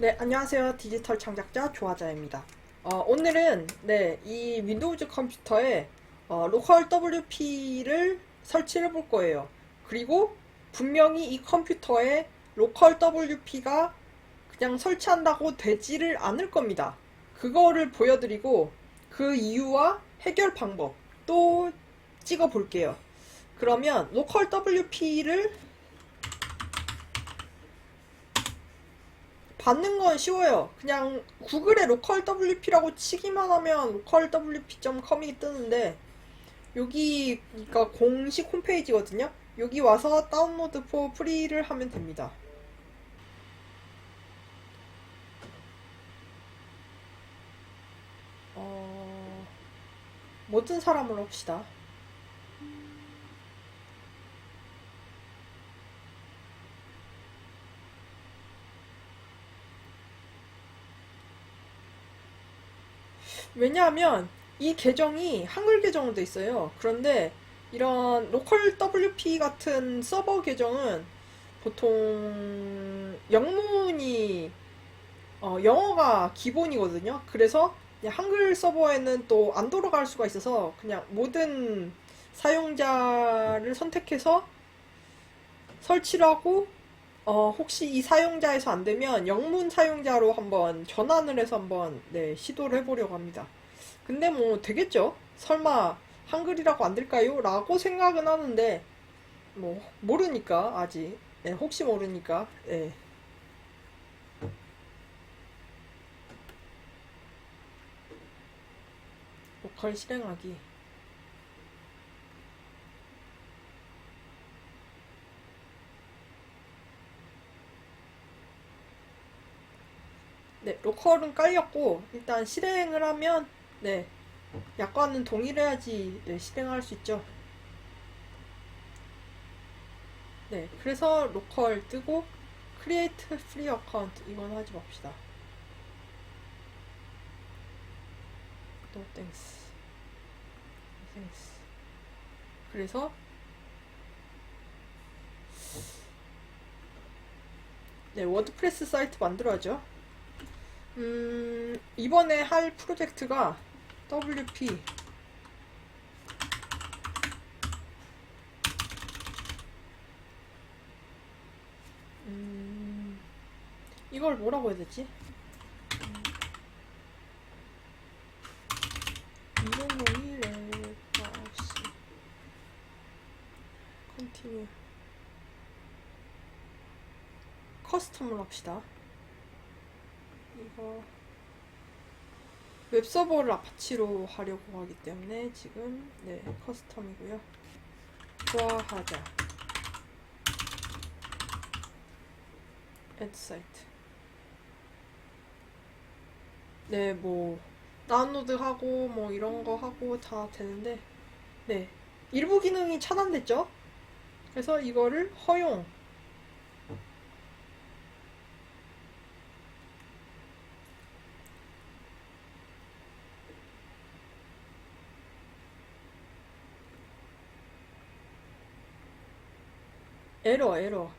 네, 안녕하세요. 디지털 창작자 조아자입니다. 어, 오늘은 네, 이 윈도우즈 컴퓨터에 어, 로컬 WP를 설치해 볼 거예요. 그리고 분명히 이 컴퓨터에 로컬 WP가 그냥 설치한다고 되지를 않을 겁니다. 그거를 보여드리고 그 이유와 해결 방법 또 찍어 볼게요. 그러면 로컬 WP를 받는 건 쉬워요. 그냥 구글에 로컬 WP라고 치기만 하면 로컬 WP.com이 뜨는데 여기 그러니까 공식 홈페이지거든요. 여기 와서 다운로드 포 프리를 하면 됩니다. 어, 모든 사람으로 합시다. 왜냐하면 이 계정이 한글 돼 있어요. 그런데 이런 로컬 WP 같은 서버 계정은 보통 영문이 어, 영어가 기본이거든요. 그래서 한글 서버에는 또 안 돌아갈 수가 있어서 그냥 모든 사용자를 선택해서 설치를 하고 어, 혹시 이 사용자에서 안 되면 영문 사용자로 한번 전환을 해서 한번 네, 시도를 해보려고 합니다. 근데 뭐 되겠죠? 설마 한글이라고 안 될까요? 라고 생각은 하는데 뭐 모르니까 아직 네, 혹시 모르니까 네. 로컬 실행하기 네, 로컬은 깔렸고 일단 실행을 하면 네, 약관은 동일해야지 네, 실행할 수 있죠. 네, 그래서 로컬 뜨고 create free account 이건 하지 맙시다. No thanks. thanks. 그래서 네, 워드프레스 사이트 만들어야죠. 음, 이번에 할 프로젝트가 WP 음, 이걸 뭐라고 해야 되지? 컨티뉴 커스텀을 합시다. 이거 웹서버를 아파치로 하려고 하기 때문에 지금 네 커스텀이고요. 좋아하자. 애드 사이트. 네, 뭐 다운로드 하고 뭐 이런 거 하고 다 되는데 네 일부 기능이 차단됐죠. 그래서 이거를 허용 에러 에러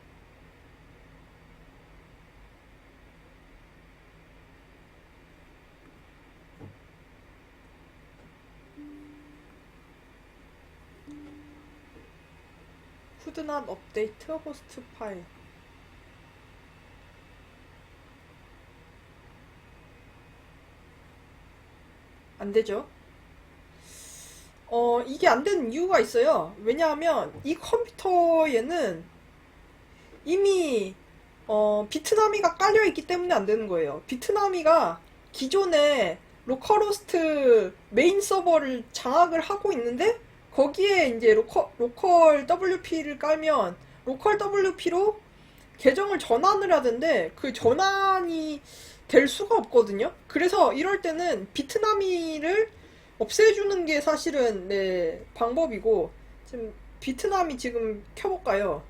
후드낫 업데이트 호스트 파일 안 되죠? 어, 이게 안 되는 이유가 있어요. 왜냐하면 이 컴퓨터에는 이미 어, 비트나미가 깔려 있기 때문에 안 되는 거예요. 비트나미가 기존에 로컬호스트 메인 서버를 장악을 하고 있는데 거기에 이제 로컬, 로컬 WP를 깔면 로컬 WP로 계정을 전환을 하던데 그 전환이 될 수가 없거든요. 그래서 이럴 때는 비트나미를 없애주는 게 사실은 네 방법이고 지금 비트남이 지금 켜볼까요?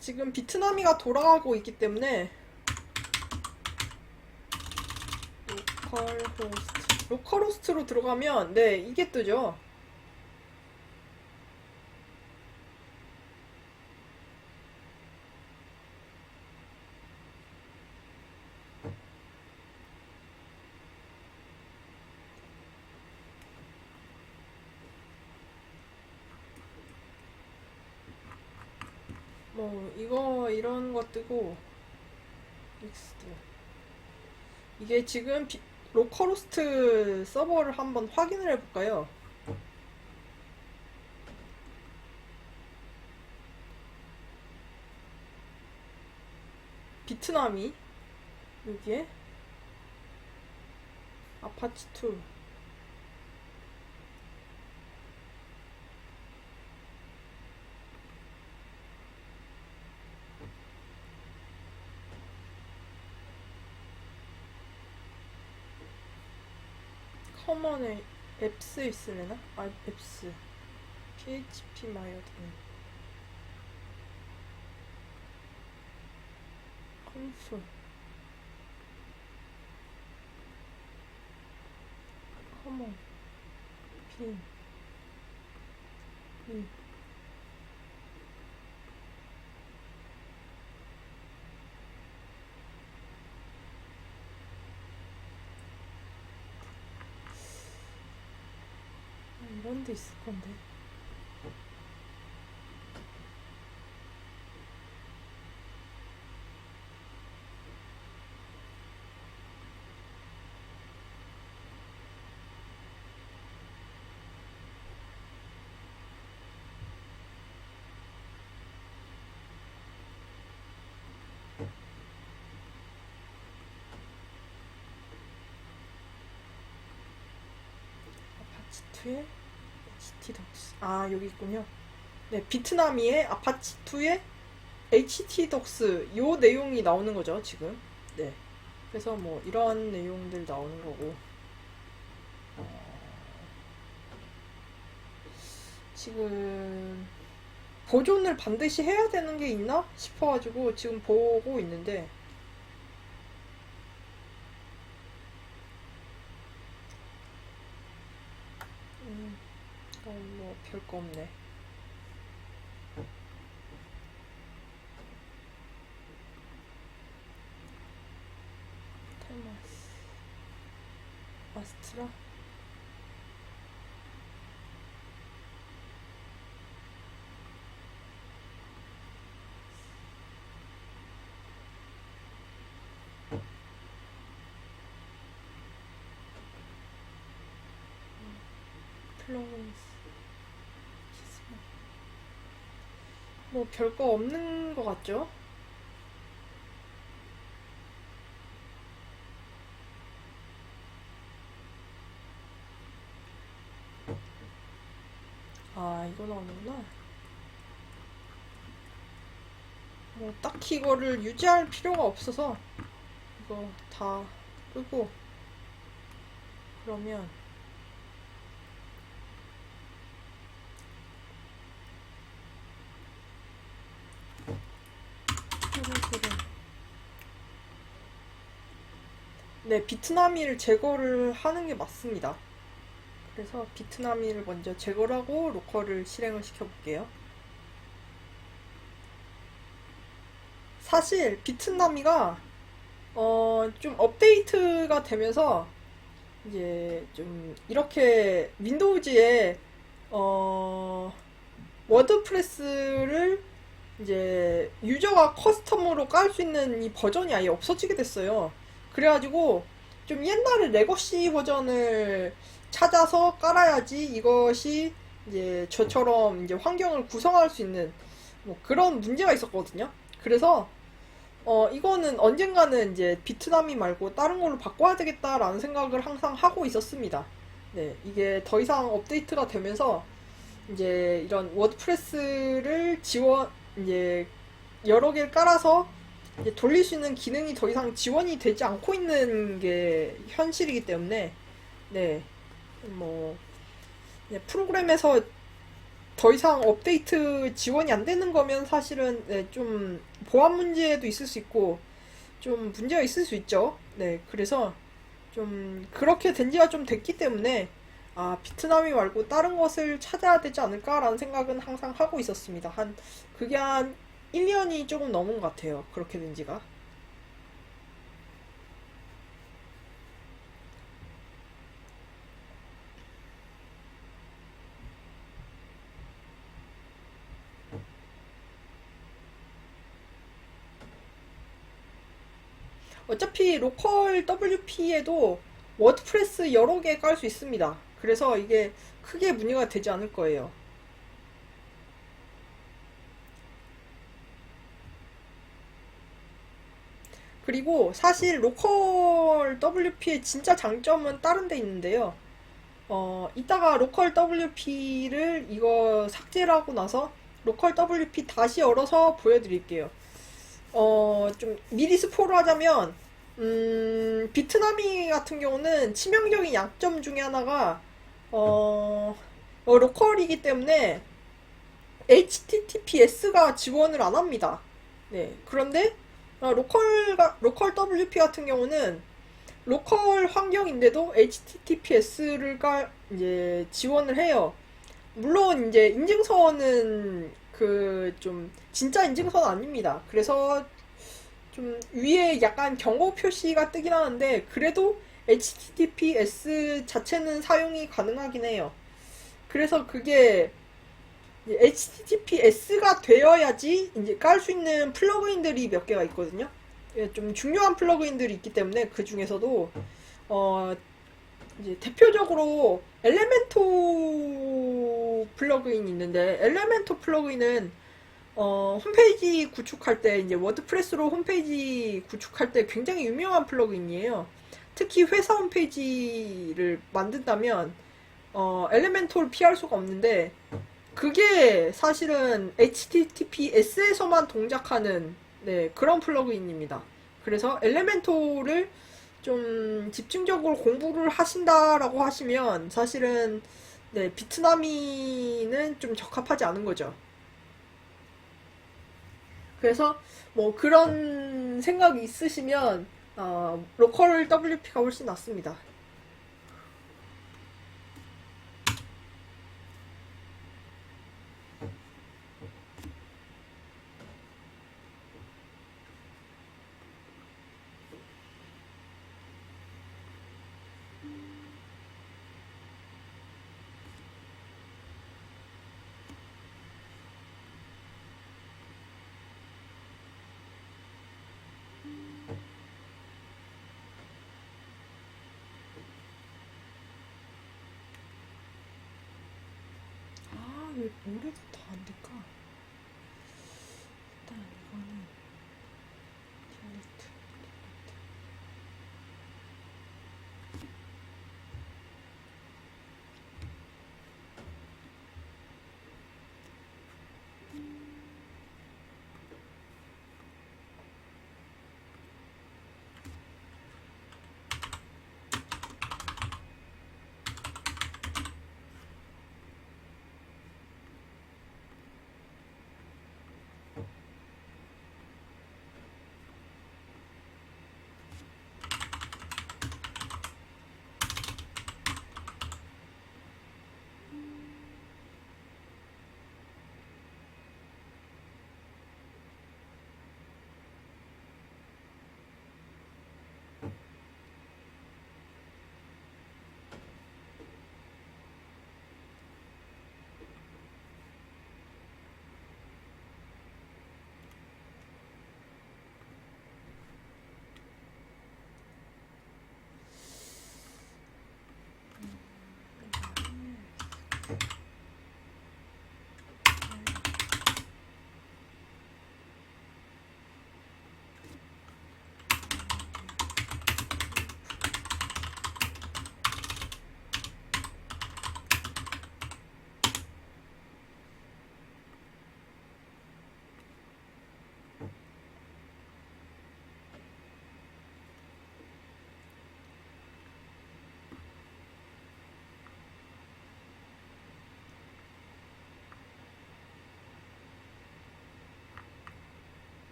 지금 비트나미가 돌아가고 있기 때문에 로컬 호스트. 로컬 호스트로 들어가면 네, 이게 뜨죠. 뭐 이거 이런 거 뜨고 넥스트 이게 지금 비- 로컬호스트 서버를 한번 확인을 해볼까요? 비트남이 여기에? 아파치 2 커먼에 앱스 있으려나? 아 앱스. PHP 마이어드는 콘솔. 커먼. 빈 빈. 아, 이런 데 있을 건데. 아파치 2에 덕스. 아, 여기 있군요. 네, 비트나미의 아파치 2에 HT 덕스 요 내용이 나오는 거죠, 지금. 네. 그래서 뭐 이런 내용들 나오는 거고. 어, 지금 보존을 반드시 해야 되는 게 있나 싶어가지고 지금 보고 있는데 음, 어, 뭐 별 거 없네. 테마스. 아스트라? 플로렌스 키스마 뭐 별거 없는 것 같죠? 아 이거 나오는구나 뭐 딱히 이거를 유지할 필요가 없어서 이거 다 끄고 그러면 프로그램. 네, 비트나미를 제거를 하는 게 맞습니다. 그래서 비트나미를 먼저 제거를 하고 로컬을 실행을 시켜볼게요. 사실 비트나미가 어, 좀 업데이트가 되면서 이제 좀 이렇게 윈도우즈에 어, 워드프레스를 이제 유저가 커스텀으로 깔 수 있는 이 버전이 아예 없어지게 됐어요. 그래가지고 좀 옛날에 레거시 버전을 찾아서 깔아야지 이것이 이제 저처럼 이제 환경을 구성할 수 있는 뭐 그런 문제가 있었거든요. 그래서 어 이거는 언젠가는 이제 비트나미 말고 다른 걸로 바꿔야 되겠다라는 생각을 항상 하고 있었습니다. 네, 이게 더 이상 업데이트가 되면서 이제 이런 워드프레스를 지원 이제 여러 개를 깔아서 돌릴 수 있는 기능이 더 이상 지원이 되지 않고 있는 게 현실이기 때문에 네, 뭐 네, 프로그램에서 더 이상 업데이트 지원이 안 되는 거면 사실은 네, 좀 보안 문제도 있을 수 있고 좀 문제가 있을 수 있죠. 네, 그래서 좀 그렇게 된 지가 좀 됐기 때문에 아, 비트남이 말고 다른 것을 찾아야 되지 않을까라는 생각은 항상 하고 있었습니다. 한 그게 한 1년이 조금 넘은 것 같아요. 그렇게 된 지가. 어차피 로컬 WP에도 워드프레스 여러 개 깔 수 있습니다. 그래서 이게 크게 문제가 되지 않을 거예요. 그리고 사실 로컬 WP의 진짜 장점은 다른 데 있는데요. 어, 이따가 로컬 WP를 이거 삭제를 하고 나서 로컬 WP 다시 열어서 보여드릴게요. 어, 좀 미리 스포를 하자면, 음, 비트나미 같은 경우는 치명적인 약점 중에 하나가, 어, 어, 로컬이기 때문에 HTTPS가 지원을 안 합니다. 네. 그런데, 어, 로컬, 로컬 WP 같은 경우는 로컬 환경인데도 HTTPS를 이제 지원을 해요. 물론 이제 인증서는 그 좀 진짜 인증서는 아닙니다. 그래서 좀 위에 약간 경고 표시가 뜨긴 하는데 그래도 HTTPS 자체는 사용이 가능하긴 해요. 그래서 그게 HTTPS가 되어야지 이제 깔 수 있는 플러그인들이 몇 개가 있거든요. 예, 좀 중요한 플러그인들이 있기 때문에 그 중에서도 어 이제 대표적으로 엘레멘토 플러그인이 있는데 엘레멘토 플러그인은 어 홈페이지 구축할 때 이제 워드프레스로 홈페이지 구축할 때 굉장히 유명한 플러그인이에요. 특히 회사 홈페이지를 만든다면 어 엘레멘토를 피할 수가 없는데 그게 사실은 HTTPS에서만 동작하는 네, 그런 플러그인입니다. 그래서 엘레멘토를 좀 집중적으로 공부를 하신다라고 하시면 사실은 네, 비트나미는 좀 적합하지 않은 거죠. 그래서 뭐 그런 생각이 있으시면 어, 로컬 WP가 훨씬 낫습니다. 노래가 다안 될까?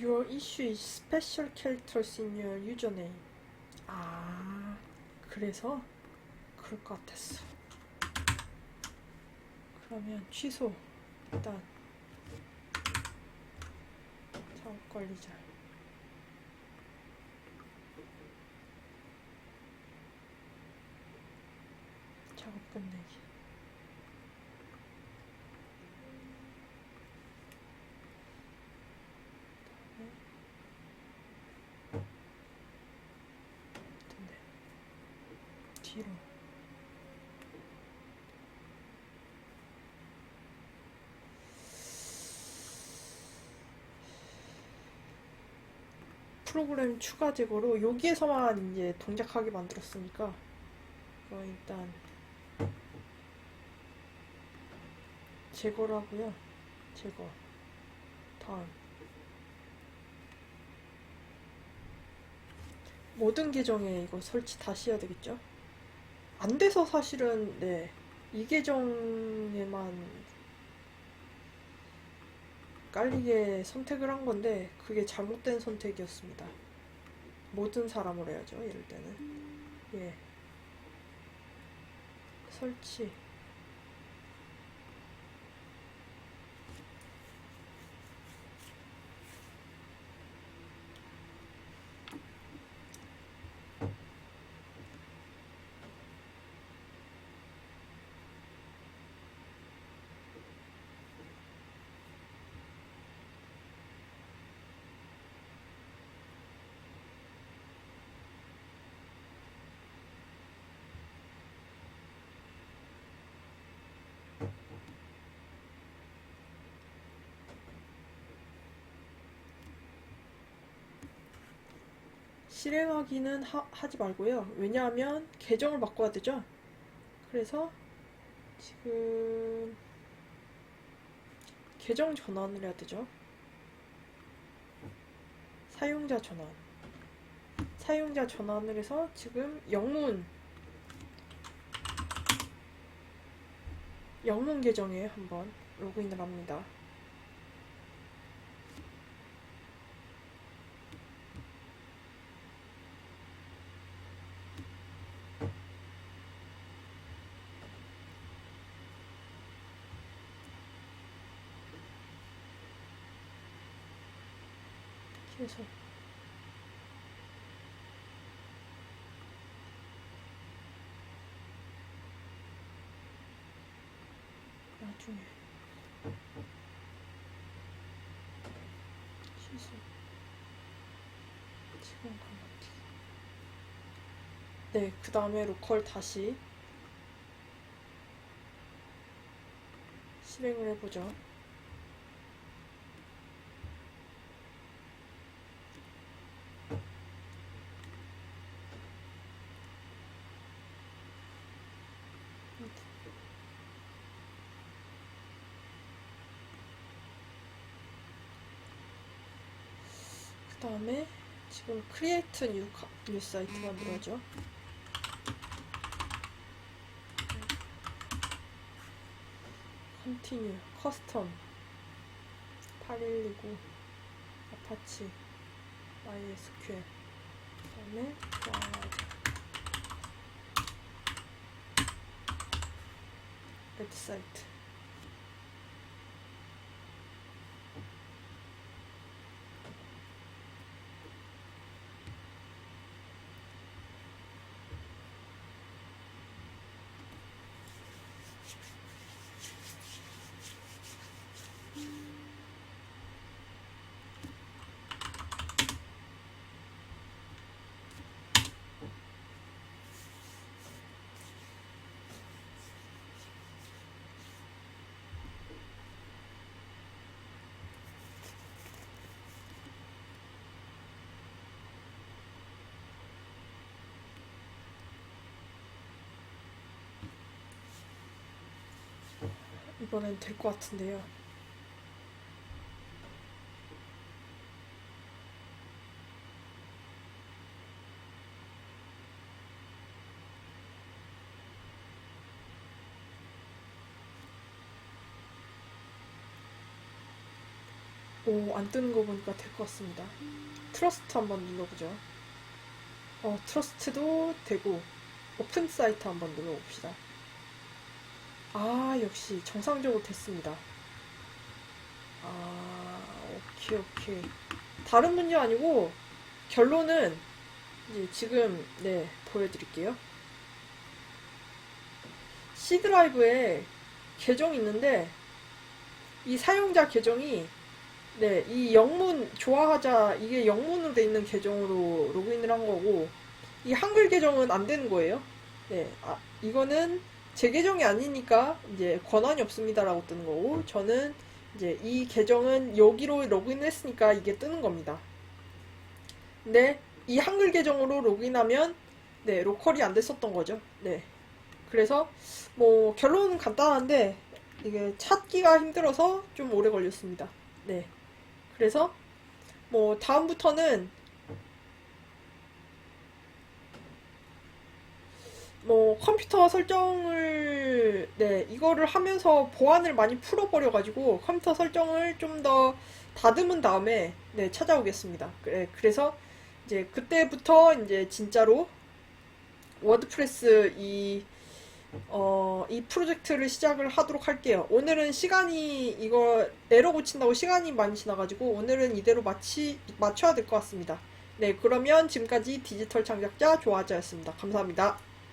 Your issue is special characters in your username. 아, 그래서 그럴 것 같았어. 그러면 취소. 일단 작업 관리자. 작업 끝내기. 근데 뒤로 프로그램 추가 제거로 여기에서만 이제 동작하게 만들었으니까 어, 일단 제거를 하고요. 제거. 다음. 모든 계정에 이거 설치 다시 해야 되겠죠? 안 돼서 사실은 네, 이 계정에만 깔리게 선택을 한 건데 그게 잘못된 선택이었습니다. 모든 사람으로 해야죠. 이럴 때는 예 설치 실행하기는 하, 하지 말고요. 왜냐하면 계정을 바꿔야 되죠. 그래서 지금 계정 전환을 해야 되죠. 사용자 전환. 사용자 전환을 해서 지금 영문 영문 계정에 한번 로그인을 합니다. 계속 나중에 취소 지금 감안기 네, 그 다음에 로컬 다시 실행을 해보죠. 그 다음에 지금 크리에이트 뉴, 사이트 만들어야죠. 컨티뉴, 커스텀, 8129, 아파치, MySQL, 그 다음에 보안하자. 웹사이트. 이번엔 될 것 같은데요. 오, 안 뜨는 거 보니까 될 것 같습니다. 트러스트 한번 눌러보죠. 어, 트러스트도 되고, 오픈 사이트 한번 눌러봅시다. 아, 역시 정상적으로 됐습니다. 아, 오케이, 오케이. 다른 문제 아니고, 결론은, 이제 지금, 네, 보여드릴게요. C 드라이브에 계정이 있는데, 이 사용자 계정이 네, 이 영문 좋아하자 이게 영문으로 돼 있는 계정으로 로그인을 한 거고 이 한글 계정은 안 되는 거예요. 네, 아, 이거는 제 계정이 아니니까 이제 권한이 없습니다라고 뜨는 거고 저는 이제 이 계정은 여기로 로그인을 했으니까 이게 뜨는 겁니다. 근데 이 한글 계정으로 로그인하면 네, 로컬이 안 됐었던 거죠. 네. 그래서 뭐 결론은 간단한데 이게 찾기가 힘들어서 좀 오래 걸렸습니다. 네. 그래서 뭐 다음부터는 뭐 컴퓨터 설정을 네 이거를 하면서 보안을 많이 풀어버려 가지고 컴퓨터 설정을 좀 더 다듬은 다음에 네 찾아오겠습니다. 그래 그래서 이제 그때부터 이제 진짜로 워드프레스 이 어, 이 프로젝트를 시작을 하도록 할게요. 오늘은 시간이 이거 에러 고친다고 시간이 많이 지나가지고 오늘은 이대로 마치 맞춰야 될 것 같습니다. 네, 그러면 지금까지 디지털 창작자 조아자였습니다. 감사합니다.